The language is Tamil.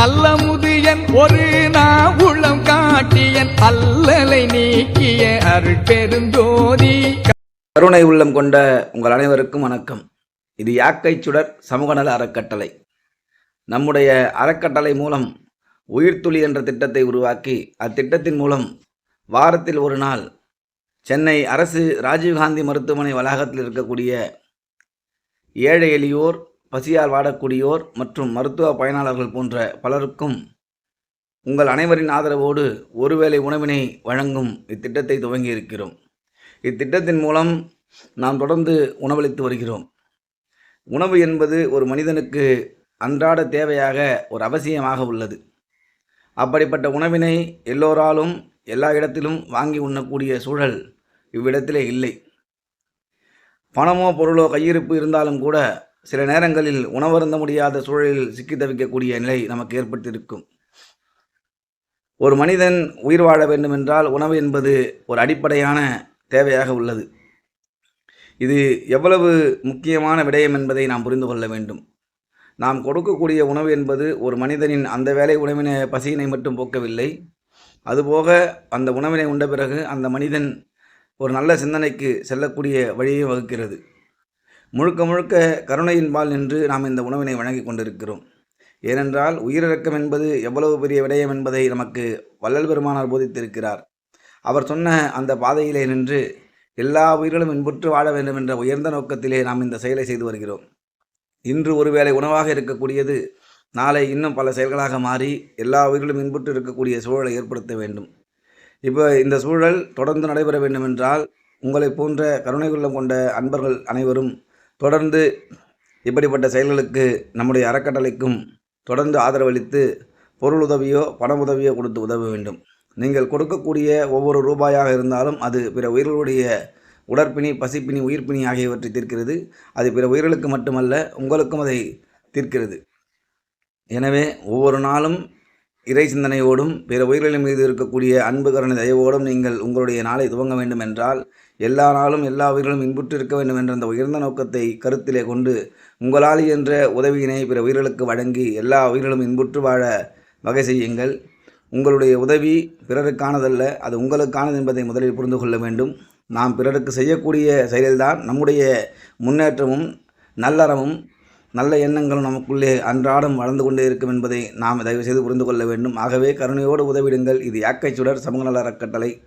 நல்ல முதியன் ஒரு நாவுளம் காட்டியன் அல்லலை நீக்கிய அருட்பெருந்தோதி. கருணை உள்ளம் கொண்ட உங்கள் அனைவருக்கும் வணக்கம். இது யாக்கை சுடர் சமூக நல அறக்கட்டளை. நம்முடைய அறக்கட்டளை மூலம் உயிர்த்துளி என்ற திட்டத்தை உருவாக்கி அத்திட்டத்தின் மூலம் வாரத்தில் ஒரு நாள் சென்னை அரசு ராஜீவ்காந்தி மருத்துவமனை வளாகத்தில் இருக்கக்கூடிய ஏழை எளியோர் பசியால் வாடக்கூடியோர் மற்றும் மருத்துவ பயனாளர்கள் போன்ற பலருக்கும் உங்கள் அனைவரின் ஆதரவோடு ஒருவேளை உணவினை வழங்கும் இத்திட்டத்தை துவங்கி இருக்கிறோம் இத்திட்டத்தின் மூலம் நாம் தொடர்ந்து உணவளித்து வருகிறோம். உணவு என்பது ஒரு மனிதனுக்கு அன்றாட தேவையாக ஒரு அவசியமாக உள்ளது. அப்படிப்பட்ட உணவினை எல்லோராலும் எல்லா இடத்திலும் வாங்கி உண்ணக்கூடிய சூழல் இவ்விடத்திலே இல்லை. பணமோ பொருளோ கையிருப்பு இருந்தாலும் கூட சில நேரங்களில் உணவருந்த முடியாத சூழலில் சிக்கி தவிக்கக்கூடிய நிலை நமக்கு ஏற்பட்டிருக்கும். ஒரு மனிதன் உயிர் வாழ வேண்டுமென்றால் உணவு என்பது ஒரு அடிப்படையான தேவையாக உள்ளது. இது எவ்வளவு முக்கியமான விடயம் என்பதை நாம் புரிந்து கொள்ள வேண்டும். நாம் கொடுக்கக்கூடிய உணவு என்பது ஒரு மனிதனின் அந்த வேலை உணவின பசியினை மட்டும் போக்கவில்லை. அதுபோக அந்த உணவினை உண்ட பிறகு அந்த மனிதன் ஒரு நல்ல சிந்தனைக்கு செல்லக்கூடிய வழியை வகுக்கிறது. முழுக்க முழுக்க கருணையின்பால் நின்று நாம் இந்த உணவினை வழங்கி கொண்டிருக்கிறோம். ஏனென்றால் உயிரிழக்கம் என்பது எவ்வளவு பெரிய விடயம் என்பதை நமக்கு வள்ளல் பெருமானார் போதித்திருக்கிறார். அவர் சொன்ன அந்த பாதையிலே நின்று எல்லா உயிர்களும் இன்புற்று வாழ வேண்டும் என்ற உயர்ந்த நோக்கத்திலே நாம் இந்த செயலை செய்து வருகிறோம். இன்று ஒருவேளை உணவாக இருக்கக்கூடியது நாளை இன்னும் பல செயல்களாக மாறி எல்லா உயிர்களும் இன்புற்று இருக்கக்கூடிய சூழலை ஏற்படுத்த வேண்டும். இப்போ இந்த சூழல் தொடர்ந்து நடைபெற வேண்டுமென்றால் உங்களைப் போன்ற கருணை உள்ளம் கொண்ட அன்பர்கள் அனைவரும் தொடர்ந்து இப்படிப்பட்ட செயல்களுக்கு நம்முடைய அறக்கட்டளைக்கும் தொடர்ந்து ஆதரவளித்து பொருள் உதவியோ பண உதவியோ கொடுத்து உதவ வேண்டும். நீங்கள் கொடுக்கக்கூடிய ஒவ்வொரு ரூபாயாக இருந்தாலும் அது பிற உயிர்களுடைய உடற்பிணி பசிப்பினி உயிர்ப்பிணி ஆகியவற்றை தீர்க்கிறது. அது பிற உயிர்களுக்கு மட்டுமல்ல உங்களுக்கும் அதை தீர்க்கிறது. எனவே ஒவ்வொரு நாளும் இறை சிந்தனையோடும் பிற உயிர்களின் மீது இருக்கக்கூடிய அன்பு கருணை தயவோடும் நீங்கள் உங்களுடைய நாளை துவங்க வேண்டும் என்றால் எல்லா நாளும் எல்லா உயிர்களும் இன்புற்று இருக்க வேண்டும் என்ற அந்த உயர்ந்த நோக்கத்தை கருத்திலே கொண்டு உங்களால் என்ற உதவியினை பிற உயிர்களுக்கு வழங்கி எல்லா உயிர்களும் இன்புற்று வாழ வகை செய்யுங்கள். உங்களுடைய உதவி பிறருக்கானதல்ல அது உங்களுக்கானது என்பதை முதலில் புரிந்து கொள்ள வேண்டும். நாம் பிறருக்கு செய்யக்கூடிய செயலில்தான் நம்முடைய முன்னேற்றமும் நல்லறமும் நல்ல எண்ணங்களும் நமக்குள்ளே அன்றாடம் வளர்ந்து கொண்டே இருக்கும் என்பதை நாம் தயவு செய்து புரிந்து கொள்ள வேண்டும். ஆகவே கருணையோடு உதவிடுங்கள். இது யாக்கை சுடர் சமூக நல அறக்கட்டளை.